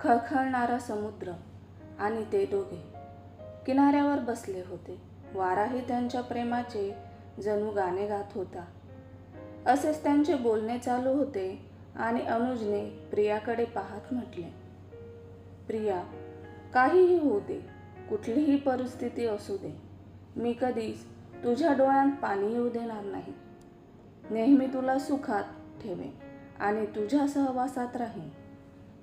खळखळणारा समुद्र आणि ते दोघे किनाऱ्यावर बसले होते. वाराही त्यांच्या प्रेमाचे जणू गाणे गात होता. असेच त्यांचे बोलणे चालू होते आणि अनुजने प्रियाकडे पाहत म्हटले प्रिया काहीही होऊ दे कुठलीही परिस्थिती असू दे. मी कधीच तुझ्या डोळ्यात पाणी येऊ देणार नाही. नेहमी तुला सुखात ठेवे आणि तुझ्या सहवासात राहीन.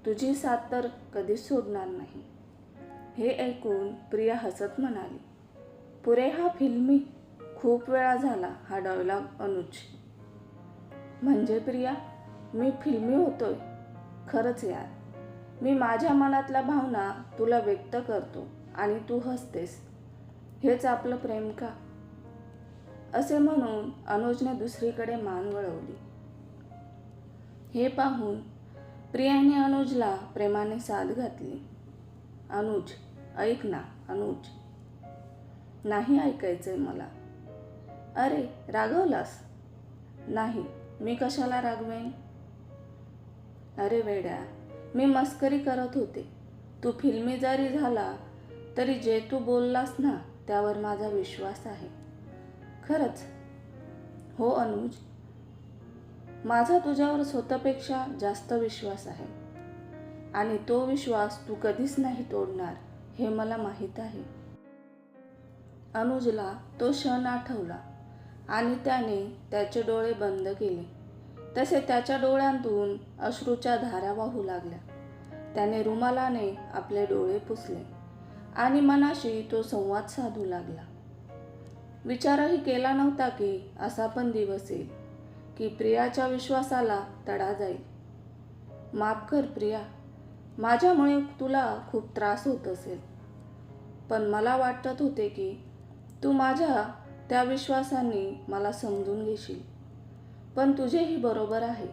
तुझी साथ तर कधीच सोडणार नाही. हे ऐकून प्रिया हसत म्हणाली पुरे हा फिल्मी खूप वेळा झाला हा डायलॉग अनुज. म्हणजे प्रिया मी फिल्मी होतोय. खरंच यार मी माझ्या मनातल्या भावना तुला व्यक्त करतो आणि तू हसतेस. हेच आपलं प्रेम का? असे म्हणून अनुजने दुसरीकडे मान वळवली. हे पाहून प्रियाने अनुजला प्रेमाने साथ घातली. अनुज ऐक ना अनुज. नाही ऐकायचंय मला. अरे रागवलास? नाही मी कशाला रागवेन? अरे वेड्या मी मस्करी करत होते. तू फिल्मी जरी झाला तरी जे तू बोललास ना त्यावर माझा विश्वास आहे. खरंच? हो अनुज. माझा तुझ्यावर स्वतःपेक्षा जास्त विश्वास आहे. आणि तो विश्वास तू कधीच नाही तोडणार हे मला माहीत आहे. अनुजला तो क्षण आठवला आणि त्याने त्याचे डोळे बंद केले. तसे त्याच्या डोळ्यांतून अश्रूच्या धारा वाहू लागल्या. त्याने रुमालाने आपले डोळे पुसले आणि मनाशी तो संवाद साधू लागला. विचारही केला नव्हता की असा पण दिवस येईल. की प्रियाच्या विश्वासाला तडा जाईल. माफ कर प्रिया. माझ्यामुळे तुला खूप त्रास होत असेल. पण मला वाटत होते की तू माझ्या त्या विश्वासाने मला समजून घेशील. पण तुझेही बरोबर आहे.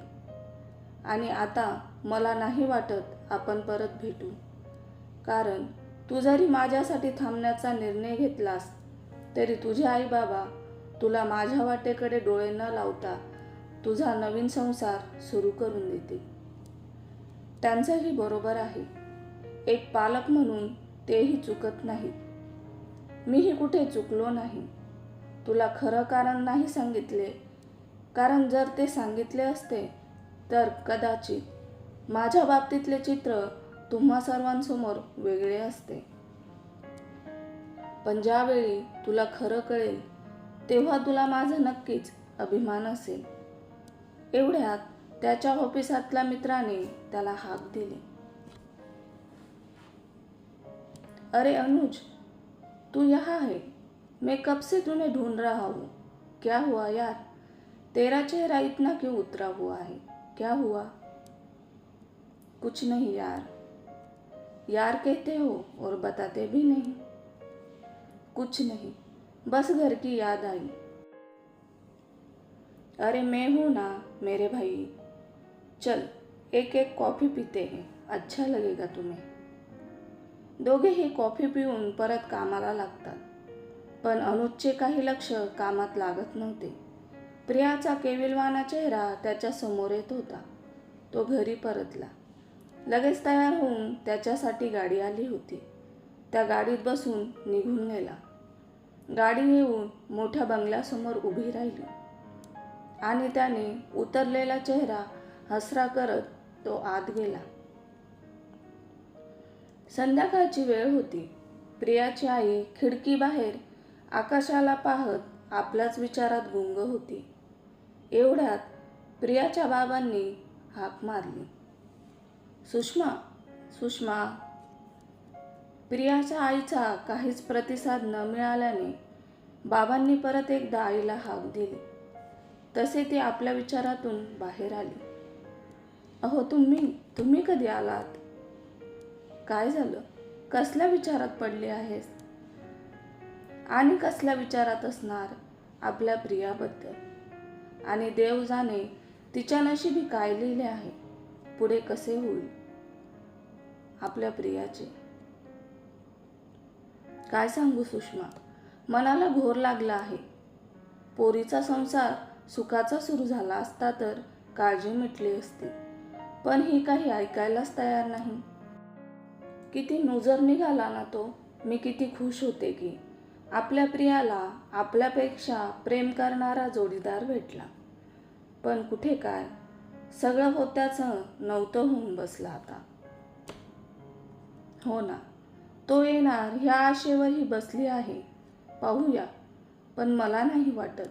आणि आता मला नाही वाटत आपण परत भेटू. कारण तू जरी माझ्यासाठी थांबण्याचा निर्णय घेतलास तरी तुझे आई बाबा तुला माझ्या वाटेकडे डोळे न लावता तुझा नवीन संसार सुरू करून देते. त्यांचंही बरोबर आहे. एक पालक म्हणून तेही चुकत नाहीत मीही कुठे चुकलो नाही. तुला खरं कारण नाही सांगितले. कारण जर ते सांगितले असते तर कदाचित माझ्या बाबतीतले चित्र तुम्हा सर्वांसमोर वेगळे असते. पण ज्यावेळी तुला खरं कळेल तेव्हा तुला माझं नक्कीच अभिमान असेल. एवढ्यात त्याच्या ऑफिसातल्या मित्राने त्याला हाक दिली. अरे अनुज तू यहाँ है? मैं कब से तुम्हें ढूंढ रहा हूँ? क्या हुआ यार? तेरा चेहरा इतना क्यों उतरा हुआ है? क्या हुआ? कुछ नहीं यार। यार कहते हो और बताते भी नहीं। कुछ नहीं। बस घर की याद आई। अरे मैं हूँ ना मेरे भाई। चल एक एक कॉफी पीते हैं। अच्छा लगेगा तुम्हें। दोघेही कॉफी पिऊन परत कामाला लागतात. पण अनुजचे काही लक्ष कामात लागत नव्हते. प्रियाचा केविलवाना चेहरा त्याच्यासमोर येत होता. तो घरी परतला. लगेच तयार होऊन त्याच्यासाठी गाडी आली होती. त्या गाडीत बसून निघून गेला. गाडी येऊन मोठ्या बंगल्यासमोर उभी राहिली. आणि त्याने उतरलेला चेहरा हसरा करत तो आत गेला. संध्याकाळची वेळ होती. प्रियाची आई खिडकीबाहेर आकाशाला पाहत आपल्याच विचारात गुंग होती. एवढ्यात प्रियाच्या बाबांनी हाक मारली. सुषमा सुषमा. प्रियाच्या आईचा काहीच प्रतिसाद न मिळाल्याने बाबांनी परत एकदा आईला हाक दिली. तसे ती आपल्या विचारातून बाहेर आली. अहो तुम्ही तुम्ही कधी आलात? काय झालं? कसल्या विचारात पडले आहेस? आणि कसल्या विचारात असणार आपल्या प्रियाबद्दल? आणि देव जाणे तिच्या नशिबी काय लिहिले आहे? पुढे कसे होईल? आपल्या प्रियाचे. काय सांगू सुषमा? मनाला घोर लागला आहे. पोरीचा संसार सुखाचा सुरू झाला असता तर काळजी मिटली असती. पण ही काही ऐकायलाच तयार नाही. किती नुजर निघाला ना तो मी किती खुश होते की आपल्या प्रियाला आपल्यापेक्षा प्रेम करणारा जोडीदार भेटला. पण कुठे काय? सगळं होत्याचं नव्हतं होऊन बसला आता. हो ना तो येणार ह्या आशेवर ही बसली आहे. पाहूया पण मला नाही वाटत.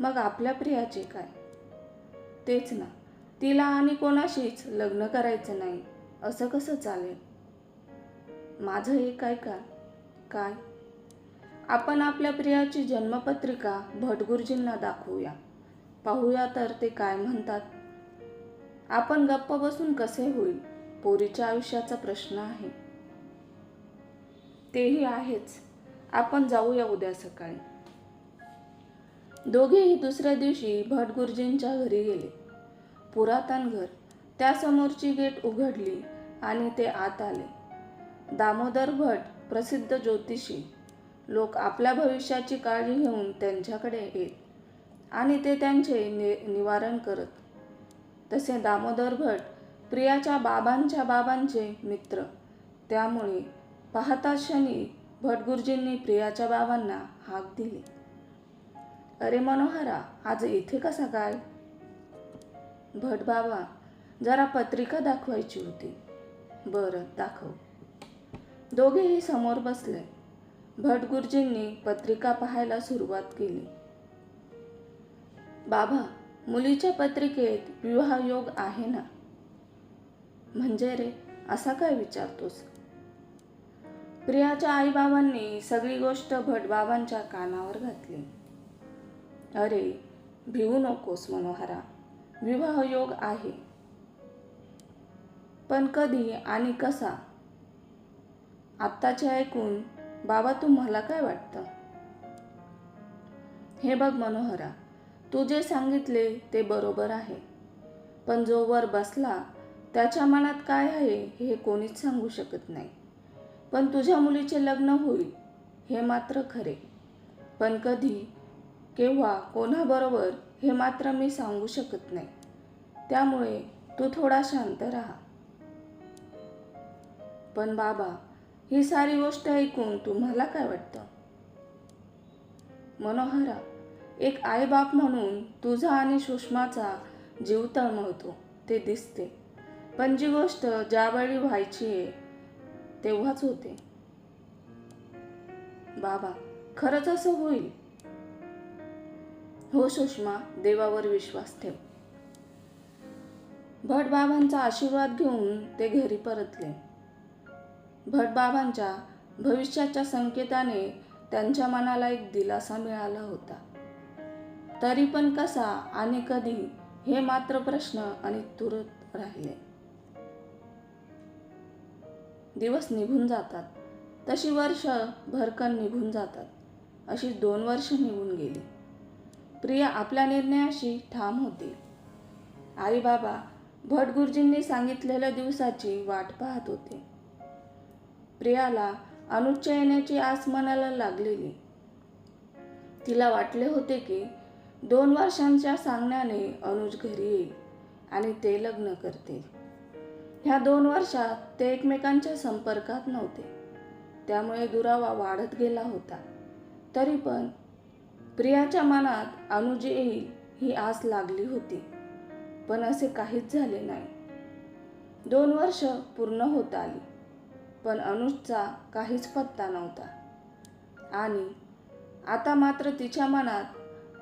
मग आपल्या प्रियाचे काय? तेच ना तिला आणि कोणाशीच लग्न करायचं नाही असं कसं चालेल? माझं एक काय का काय? आपण आपल्या प्रियाची जन्मपत्रिका भटगुरुजींना दाखवूया. पाहूया तर ते काय म्हणतात. आपण गप्प बसून कसे होईल पोरीच्या आयुष्याचा प्रश्न आहे. तेही आहेच. आपण जाऊया उद्या सकाळी. दोघेही दुसऱ्या दिवशी भटगुरुजींच्या घरी गेले. पुरातन घर त्यासमोरची गेट उघडली आणि ते आत आले. दामोदर भट प्रसिद्ध ज्योतिषी. लोक आपल्या भविष्याची काळजी घेऊन त्यांच्याकडे येत आणि ते त्यांचे नि निवारण करत. तसे दामोदर भट प्रियाच्या बाबांच्या बाबांचे मित्र. त्यामुळे पाहता क्षणी भटगुरुजींनी प्रियाच्या बाबांना हाक दिली. अरे मनोहरा आज इथे कसा काय? भट बाबा जरा पत्रिका दाखवायची होती. बरं दाखव. दोघेही समोर बसले. भट गुरुजींनी पत्रिका पाहायला सुरुवात केली. बाबा मुलीच्या पत्रिकेत विवाह योग आहे ना? म्हणजे रे असा काय विचारतोस? प्रियाच्या आईबाबांनी सगळी गोष्ट भटबाबांच्या कानावर घातली. अरे भिवू नकोस मनोहरा. विवाह योग आहे. पण कधी आणि कसा? आत्ताचे ऐकून बाबा तुम्हाला काय वाटतं? हे बघ मनोहरा तू जे सांगितले ते बरोबर आहे. पण जो वर बसला त्याच्या मनात काय आहे हे कोणीच सांगू शकत नाही. पण तुझ्या मुलीचे लग्न होईल हे मात्र खरे. पण कधी केव्हा कोणाबरोबर हे मात्र मी सांगू शकत नाही. त्यामुळे तू थोडा शांत राहा. पण बाबा ही सारी गोष्ट ऐकून तुम्हाला काय वाटतं? मनोहरा एक आईबाप म्हणून तुझा आणि सुषमाचा जीव तळमळतो ते दिसते. पण जी गोष्ट ज्यावेळी व्हायची आहे तेव्हाच होते. बाबा खरंच असं होईल? हो सुषमा देवावर विश्वास ठेव. भटबाबांचा आशीर्वाद घेऊन ते घरी परतले. भटबाबांच्या भविष्याच्या संकेताने त्यांच्या मनाला एक दिलासा मिळाला होता. तरी पण कसा आणि कधी हे मात्र प्रश्न आणि तुरत राहिले. दिवस निघून जातात. तशी वर्ष भरकन निघून जातात. अशी दोन वर्ष निघून गेली. प्रिया आपल्या निर्णयाशी ठाम होती. आई बाबा भट गुरुजींनी सांगितलेल्या दिवसाची वाट पाहत होते. प्रियाला अनुजच्या येण्याची आस मनाला लागलेली. तिला वाटले होते की दोन वर्षांच्या सांगण्याने अनुज घरी येईल आणि ते लग्न करतील. ह्या दोन वर्षात ते एकमेकांच्या संपर्कात नव्हते. त्यामुळे दुरावा वाढत गेला होता. तरी पण प्रियाच्या मनात अनुज येईल ही आस लागली होती पण असे काहीच झाले नाही. दोन वर्ष पूर्ण होत आली पण अनुजचा काहीच पत्ता नव्हता. आणि आता मात्र तिच्या मनात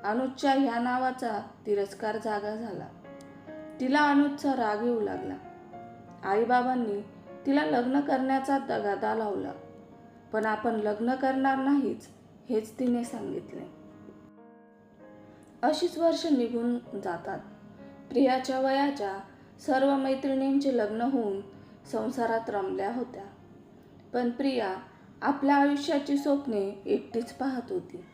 अनुजच्या ह्या नावाचा तिरस्कार जागा झाला. तिला अनुजचा राग येऊ लागला. आईबाबांनी तिला लग्न करण्याचा दगादा लावला पण आपण लग्न करणार नाहीच हेच तिने सांगितले. अशीच वर्ष निघून जातात. प्रियाच्या वयाच्या सर्व मैत्रिणींचे लग्न होऊन संसारात रमल्या होत्या. पण प्रिया आपल्या आयुष्याची स्वप्ने एकटीच पाहत होती.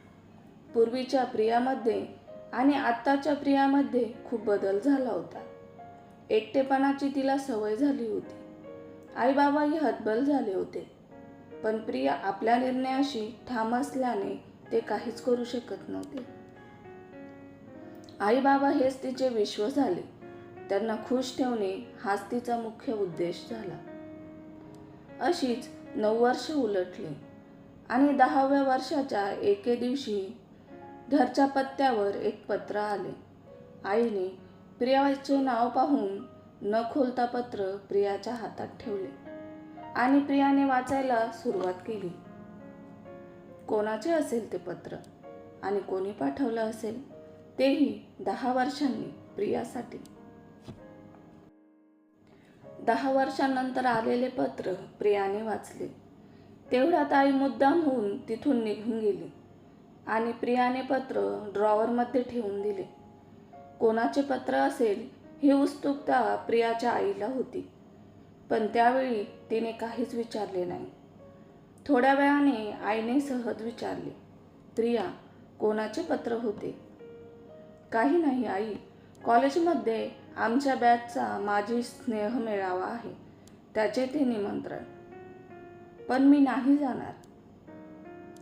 पूर्वीच्या प्रियामध्ये आणि आत्ताच्या प्रियामध्ये खूप बदल झाला होता. एकटेपणाची तिला सवय झाली होती. आईबाबाही हतबल झाले होते. पण प्रिया आपल्या निर्णयाशी ठाम असल्याने ते काहीच करू शकत नव्हते. आई बाबा हेच तिचे विश्व झाले. त्यांना खुश ठेवणे हाच तिचा मुख्य उद्देश झाला. अशीच नऊ वर्ष उलटली आणि दहाव्या वर्षाच्या एके दिवशी घरच्या पत्त्यावर एक पत्र आले. आईने प्रियाचे नाव पाहून न खोलता पत्र प्रियाच्या हातात ठेवले आणि प्रियाने वाचायला सुरुवात केली. कोणाचे असेल ते पत्र? आणि कोणी पाठवलं असेल? तेही दहा वर्षांनी प्रियासाठी. दहा वर्षांनंतर आलेले पत्र प्रियाने वाचले. तेवढ्यात आई मुद्दाम होऊन तिथून निघून गेली आणि प्रियाने पत्र ड्रॉवरमध्ये ठेवून दिले. कोणाचे पत्र असेल ही उत्सुकता प्रियाच्या आईला होती पण त्यावेळी तिने काहीच विचारले नाही. थोड्या वेळाने आईने सहज विचारले प्रिया कोणाचे पत्र होते? काही नाही आई. कॉलेजमध्ये आमच्या बॅचचा माझी स्नेह मेळावा आहे. त्याचे ते निमंत्रण. पण मी नाही जाणार.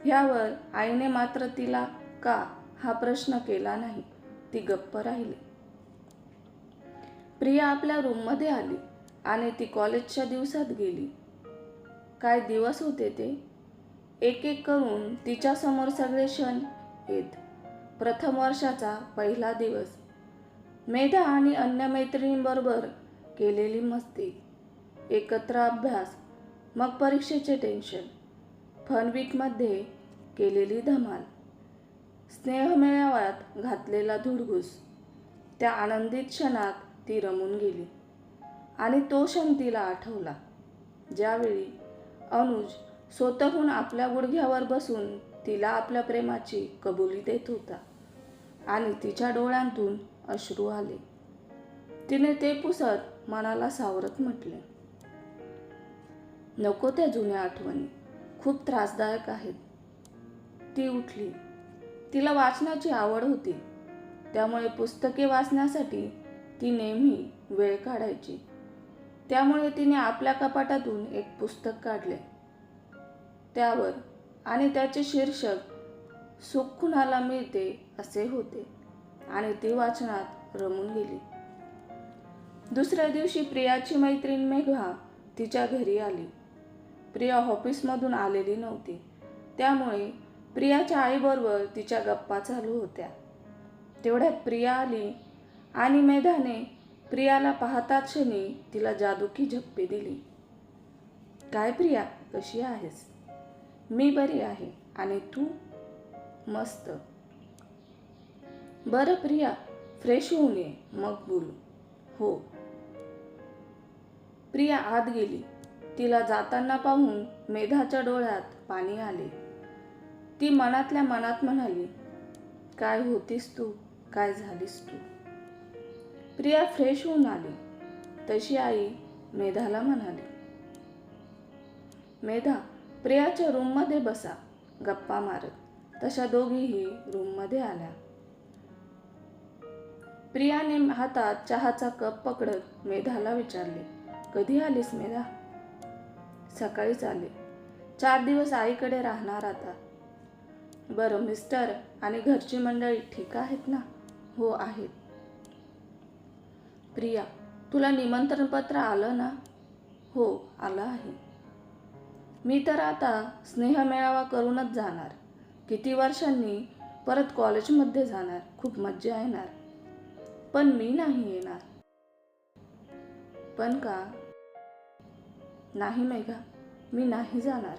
ह्यावर आईने मात्र तिला का हा प्रश्न केला नाही? ती गप्प राहिली. प्रिया आपल्या रूममध्ये आली आणि ती कॉलेजच्या दिवसात गेली. काय दिवस होते ते? एक एक करून तिच्यासमोर सगळे क्षण येत प्रथम वर्षाचा पहिला दिवस. मेधा आणि अन्य मैत्रिणींबरोबर केलेली मस्ती एकत्र अभ्यास मग परीक्षेचे टेन्शन फन वीकमध्ये केलेली धमाल स्नेहमेळाव्यात घातलेला धुडगूस त्या आनंदित क्षणात ती रमून गेली आणि तो क्षण तिला आठवला. ज्यावेळी अनुज स्वतःहून आपल्या गुडघ्यावर बसून तिला आपल्या प्रेमाची कबुली देत होता. आणि तिच्या डोळ्यांतून अश्रू आले. तिने ते पुसत मनाला सावरत म्हटले नको त्या जुन्या आठवणी खूप त्रासदायक आहेत. ती उठली. तिला वाचनाची आवड होती. त्यामुळे पुस्तके वाचण्यासाठी ती नेहमी वेळ काढायची. त्यामुळे तिने आपल्या कपाटातून एक पुस्तक काढले. त्यावर आणि त्याचे शीर्षक सुख कुणाला मिळते असे होते. आणि ती वाचनात रमून गेली. दुसऱ्या दिवशी प्रियाची मैत्रीण मेघा तिच्या घरी आली. प्रिया ऑफिसमधून आलेली नव्हती. त्यामुळे प्रियाच्या आईबरोबर तिच्या गप्पा चालू होत्या. तेवढ्यात प्रिया आली आणि मेधाने प्रियाला पाहता क्षणी तिला जादूकी झप्पी दिली. काय प्रिया? कशी आहेस? मी बरी आहे आणि तू मस्त. बरं प्रिया फ्रेश होऊन ये मग बोलू. हो. प्रिया आत गेली. तिला जाताना पाहून मेधाच्या डोळ्यात पाणी आले. ती मनातल्या मनात म्हणाली काय होतीस तू? काय झालीस तू? प्रिया फ्रेश होऊन आली. तशी आई मेधाला म्हणाली मेधा प्रियाच्या रूममध्ये बसा. गप्पा मारत. तशा दोघीही रूममध्ये आल्या. प्रियाने हातात चहाचा कप पकडत मेधाला विचारले कधी आलीस मेधा? सकाळीच आले. चार दिवस आईकडे राहणार आता. बरं मिस्टर आणि घरची मंडळी ठीक आहेत ना? हो आहेत. प्रिया तुला निमंत्रणपत्र आलं ना? हो आलं आहे. मी तर आता स्नेहमेळावा करूनच जाणार. किती वर्षांनी परत कॉलेजमध्ये जाणार खूप मज्जा येणार. पण मी नाही येणार. पण का? नाही मेघा मी नाही जाणार.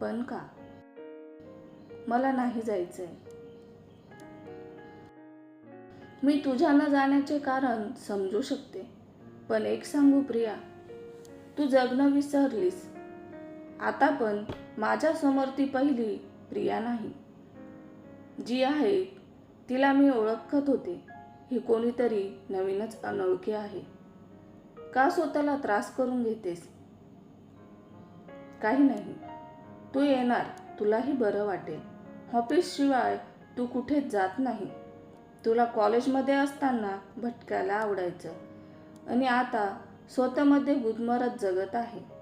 पण का? मला नाही जायचंय. मी तुझ्या न जाण्याचे कारण समजू शकते. पण एक सांगू प्रिया तू जगणं विसरलीस. आता पण माझ्यासमोर ती पहिली प्रिया नाही. जी आहे तिला मी ओळखत होते. ही कोणीतरी नवीनच अनोळखी आहे. का स्वतःला त्रास करून घेतेस? काही नाही. तू येणार तुलाही बरं वाटेल. ऑफिसशिवाय तू कुठेच जात नाही. तुला कॉलेजमध्ये असताना भटकायला आवडायचं. आणि आता स्वतःमध्ये गुदमरत जगत आहे.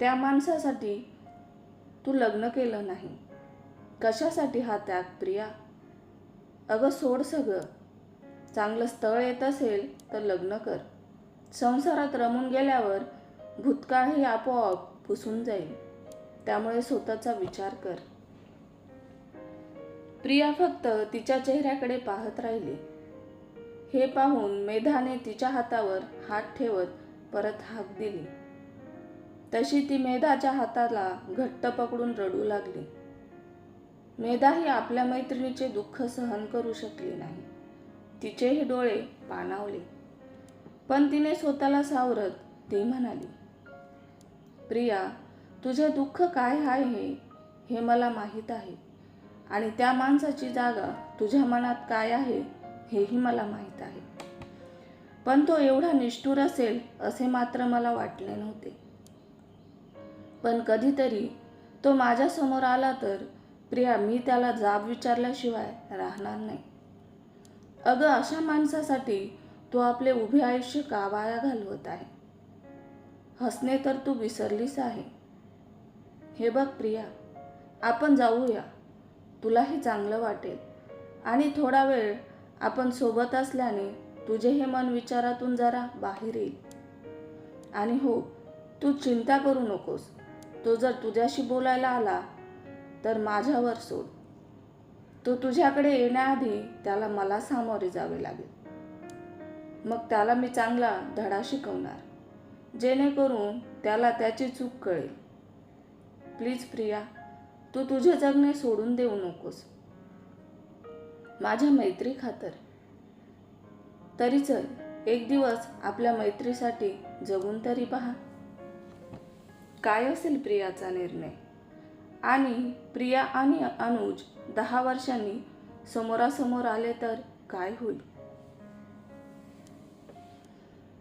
त्या माणसासाठी तू लग्न केलं नाही. कशासाठी हा त्याग प्रिया? अगं सोड सगळं. चांगलं स्थळ येत असेल तर लग्न कर. संसारात रमून गेल्यावर भूतकाळही आपोआप पुसून जाईल. त्यामुळे स्वतःचा विचार कर. प्रिया फक्त तिच्या चेहऱ्याकडे पाहत राहिली. हे पाहून मेधाने तिच्या हातावर हात ठेवत परत हाक दिली. तशी ती मेधाच्या हाताला घट्ट पकडून रडू लागली. मेधाही आपल्या मैत्रिणीचे दुःख सहन करू शकली नाही. तिचेही डोळे पाणावले. पण तिने स्वतःला सावरत ती म्हणाली प्रिया तुझे दुःख काय आहे हे मला माहीत आहे. आणि त्या माणसाची जागा तुझ्या मनात काय आहे हेही मला माहीत आहे. पण तो एवढा निष्ठुर असेल असे मात्र मला वाटले नव्हते. पण कधीतरी तो माझ्यासमोर आला तर प्रिया मी त्याला जाब विचारल्याशिवाय राहणार नाही. अगं अशा माणसासाठी तू आपले उभे आयुष्य का वाया घालवत आहे? हसणे तर तू विसरलीस आहे. हे बघ प्रिया आपण जाऊया. तुलाही चांगलं वाटेल. आणि थोडा वेळ आपण सोबत असल्याने तुझे हे मन विचारातून जरा बाहेर येईल. आणि हो तू चिंता करू नकोस. तो जर तुझ्याशी बोलायला आला तर माझ्यावर सोड. तो तुझ्याकडे येण्याआधी त्याला मला सामोरे जावे लागेल. मग त्याला मी चांगला धडा शिकवणार जेणेकरून त्याला त्याची चूक कळेल. प्लीज प्रिया तू तुझे जगणे सोडून देऊ नकोस. माझ्या मैत्री खातर. तरी चल एक दिवस आपल्या मैत्रीसाठी जगून तरी पहा. काय असेल प्रियाचा निर्णय. आणि प्रिया आणि अनुज दहा वर्षांनी समोरासमोर आले तर काय होईल?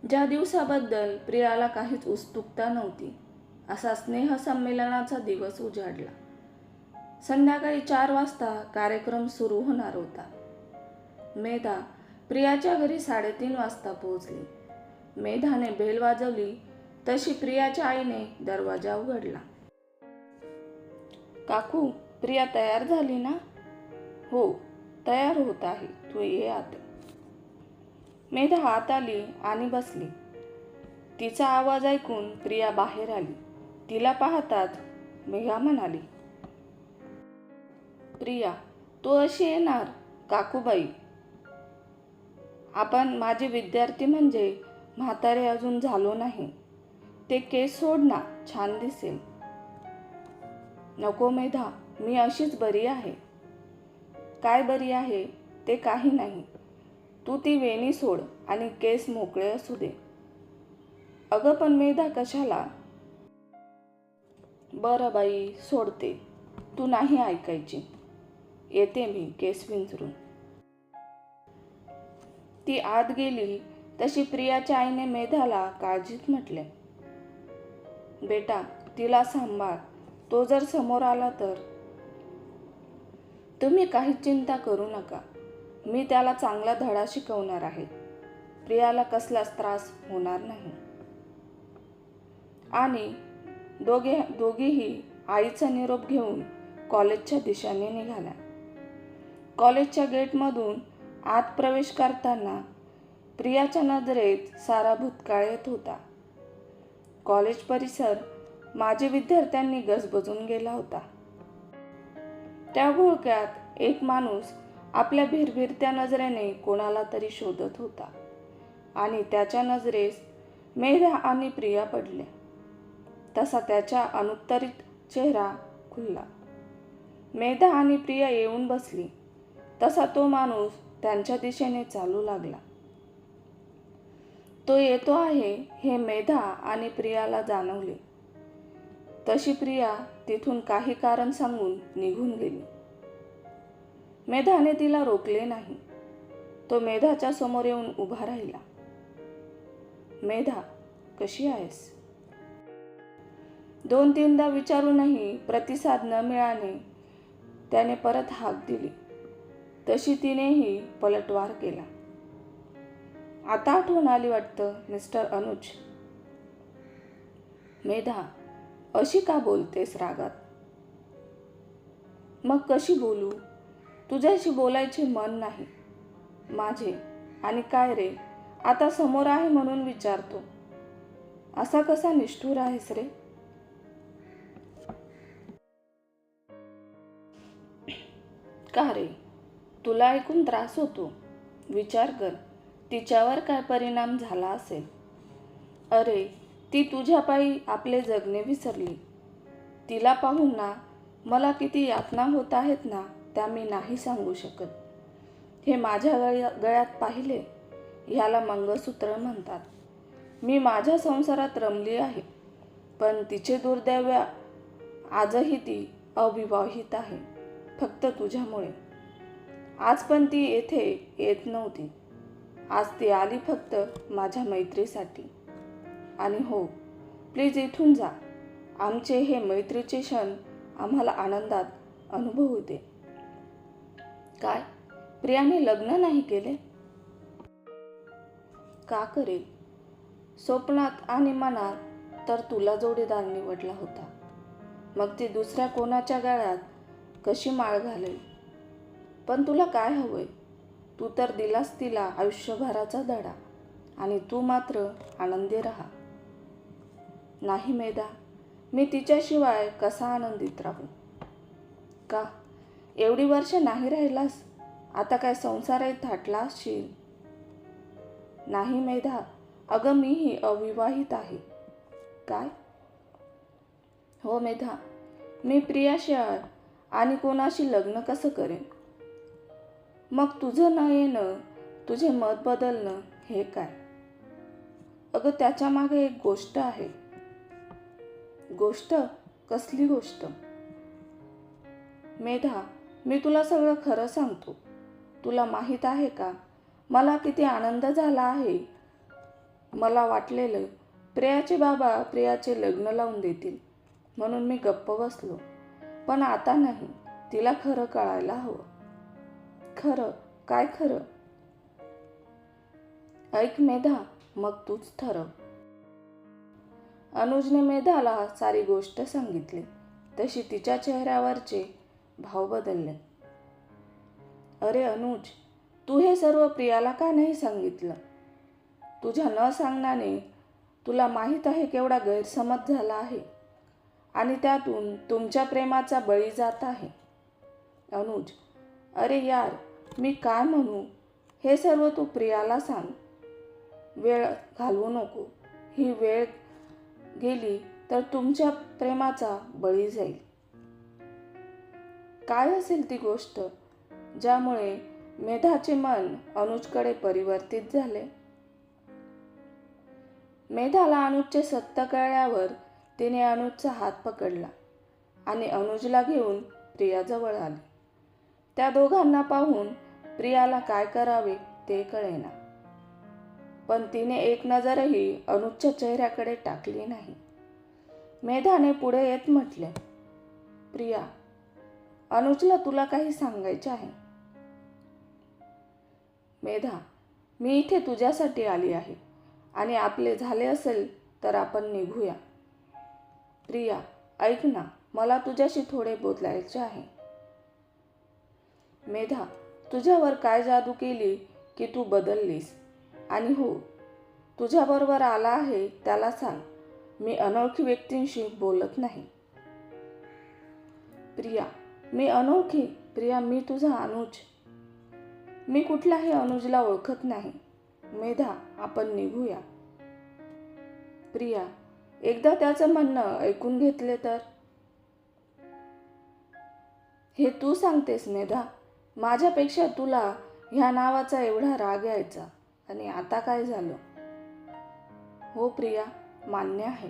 ज्या दिवसाबद्दल प्रियाला काहीच उत्सुकता नव्हती असा स्नेह संमेलनाचा दिवस उजाडला. संध्याकाळी चार वाजता कार्यक्रम सुरू होणार होता. मेधा प्रियाच्या घरी साडेतीन वाजता पोहोचली. मेधाने बेल वाजवली तशी प्रियाच्या आईने दरवाजा उघडला. काकू प्रिया तयार झाली ना? हो तयार होत आहे. तू ये आत. मेधा आत आली आणि बसली. तिचा आवाज ऐकून प्रिया बाहेर आली. तिला पाहताच मेघा म्हणाली प्रिया तू अशी येणार? काकूबाई आपण माझे विद्यार्थी म्हणजे म्हातारे अजून झालो नाही. ते केस सोड ना छान दिसेल. नको मेधा मी अशीच बरी आहे. काय बरी आहे ते काही नाही. तू ती वेणी सोड आणि केस मोकळे असू दे. अगं पण मेधा कशाला? बरं बाई सोडते. तू नाही ऐकायची. येते मी केस विंचरून. ती आत गेली तशी प्रियाच्या आईने मेधाला काळजीत म्हटले. बेटा तिला सांभाळ. तो जर समोर आला तर? तुम्ही काही चिंता करू नका. मी त्याला चांगला धडा शिकवणार आहे. प्रियाला कसलाच त्रास होणार नाही. आणि दोघे दोघीही आईचा निरोप घेऊन कॉलेजच्या दिशेने निघाल्या. कॉलेजच्या गेटमधून आत प्रवेश करताना प्रियाच्या नजरेत सारा भूतकाळ येत होता. कॉलेज परिसर माझे विद्यार्थ्यांनी गजबजून गेला होता. त्या घोळक्यात एक माणूस आपल्या भिरभिरत्या नजरेने कोणाला तरी शोधत होता आणि त्याच्या नजरेस मेधा आणि प्रिया पडल्या तसा त्याच्या अनुत्तरित चेहरा खुलला. मेधा आणि प्रिया येऊन बसली. तसा तो माणूस त्यांच्या दिशेने चालू लागला. तो येतो आहे हे मेधा आणि प्रियाला जाणवले. तशी प्रिया तिथून काही कारण सांगून निघून गेली. मेधाने तिला रोखले नाही. तो मेधाच्या समोर येऊन उभा राहिला. मेधा कशी आहेस? दोन तीनदा विचारूनही प्रतिसाद न मिळाने त्याने परत हाक दिली. तशी तिनेही पलटवार केला. आता आठवण आली वाटतं मिस्टर अनुज. मेधा अशी का बोलतेस रागात? मग कशी बोलू? तुझ्याशी बोलायचे मन नाही. माझे. आणि काय रे? आता समोर आहे म्हणून विचारतो. असा कसा निष्ठूर आहेस रे? का रे? तुला ऐकून त्रास होतो? विचार कर. तिच्यावर काय परिणाम झाला असेल? अरे ती तुझ्या पायी आपले जगणे विसरली. तिला पाहून ना मला किती यातना होत आहेत ना त्या मी नाही सांगू शकत. हे माझ्या गळ्या गळ्यात पाहिले ह्याला मंगळसूत्र म्हणतात. मी माझ्या संसारात रमली आहे पण तिचे दुर्दैव्य आजही ती अविवाहित आहे फक्त तुझ्यामुळे. आज पण ती येथे येत नव्हती. आज ती आली फक्त माझ्या मैत्रीसाठी. आणि हो प्लीज इथून जा. आमचे हे मैत्रीचे क्षण आम्हाला आनंदात अनुभवू दे. काय? प्रियाने लग्न नाही केले? का करेल? स्वप्नात आणि मनात तर तुला जोडीदार निवडला होता. मग ती दुसऱ्या कोणाच्या गाळ्यात कशी माळ घालेल? पण तुला काय हवंय? तू तर दिलास तिला आयुष्यभराचा धडा आणि तू मात्र आनंदी राहा. नाही मेधा मी तिच्याशिवाय कसा आनंदित राहू? का? एवढी वर्ष नाही राहिलास आता काय संसारात थाटला असशील नाही मेधा अगं मीही अविवाहित आहे. काय? हो मेधा मी प्रियाशिवाय आणि कोणाशी लग्न कसं करेन? मग तुझं न येणं तुझे मत बदलणं हे काय? अगं त्याच्यामागे एक गोष्ट आहे. गोष्ट? कसली गोष्ट? मेधा मी तुला सगळं खरं सांगतो. तुला माहीत आहे का? मला किती आनंद झाला आहे. मला वाटलेलं प्रियाचे बाबा प्रियाचे लग्न लावून देतील. म्हणून मी गप्प बसलो. पण आता नाही तिला खरं कळायला हवं. खरं? काय खरं? ऐक मेधा मग तूच ठरव. अनुजने मेधाला सारी गोष्ट सांगितली. तशी तिच्या चेहऱ्यावरचे भाव बदलले. अरे अनुज तू हे सर्व प्रियाला का नाही सांगितलं? तुझ्या न सांगण्याने तुला माहीत आहे केवढा गैरसमज झाला आहे? आणि त्यातून तुमच्या प्रेमाचा बळी जात आहे. अनुज अरे यार मी काय म्हणू? हे सर्व तू प्रियाला सांग. वेळ घालवू नको. ही वेळ गेली तर तुमच्या प्रेमाचा बळी जाईल. काय असेल ती गोष्ट ज्यामुळे मेधाचे मन अनुजकडे परिवर्तित झाले? मेधाला अनुजचे सत्य कळल्यावर तिने अनुजचा हात पकडला आणि अनुजला घेऊन प्रियाजवळ आली. त्या दोघांना पाहून प्रियाला काय करावे ते कळेना. पण तिने एक नजरही अनुजच्या चेहऱ्याकडे टाकली नाही. मेधाने पुढे येत म्हटले प्रिया अनुजला तुला काही सांगायचे आहे. मेधा मी इथे तुझ्यासाठी आली आहे आणि आपले झाले असेल तर आपण निघूया. प्रिया ऐक ना मला तुझ्याशी थोडे बोलायचे आहे. मेधा तुझ्यावर काय जादू केली की तू बदललीस? आणि हो तुझ्याबरोबर आला आहे त्याला सांग मी अनोळखी व्यक्तींशी बोलत नाही. प्रिया मी अनोळखी? प्रिया मी तुझा अनुज. मी कुठल्याही अनुजला ओळखत नाही. मेधा आपण निघूया. प्रिया एकदा त्याचं म्हणणं ऐकून घेतले तर? हे तू सांगतेस मेधा. माझ्यापेक्षा तुला ह्या नावाचा एवढा राग यायचा आणि आता काय झालं? हो प्रिया मान्य आहे.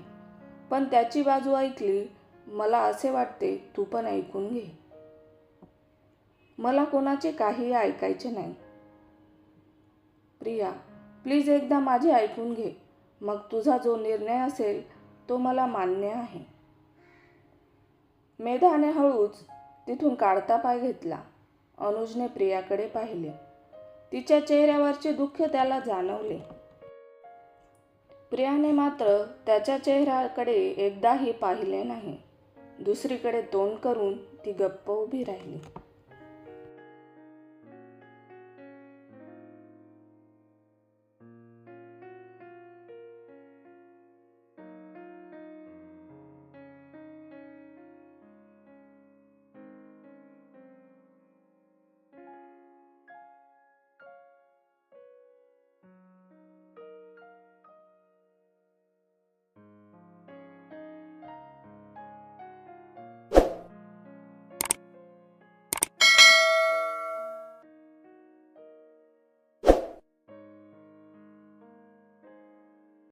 पण त्याची बाजू ऐकली मला असे वाटते तू पण ऐकून घे. मला कोणाचे काही ऐकायचे नाही. प्रिया प्लीज एकदा माझे ऐकून घे. मग तुझा जो निर्णय असेल तो मला मान्य आहे. मेधाने हळूच तिथून काढता पाय घेतला. अनुजने प्रियाकडे पाहिले. तिच्या चेहऱ्यावरचे दुःख त्याला जाणवले. प्रियाने मात्र त्याच्या चेहऱ्याकडे एकदाही पाहिले नाही. दुसरीकडे तोंड करून ती गप्प उभी राहिली.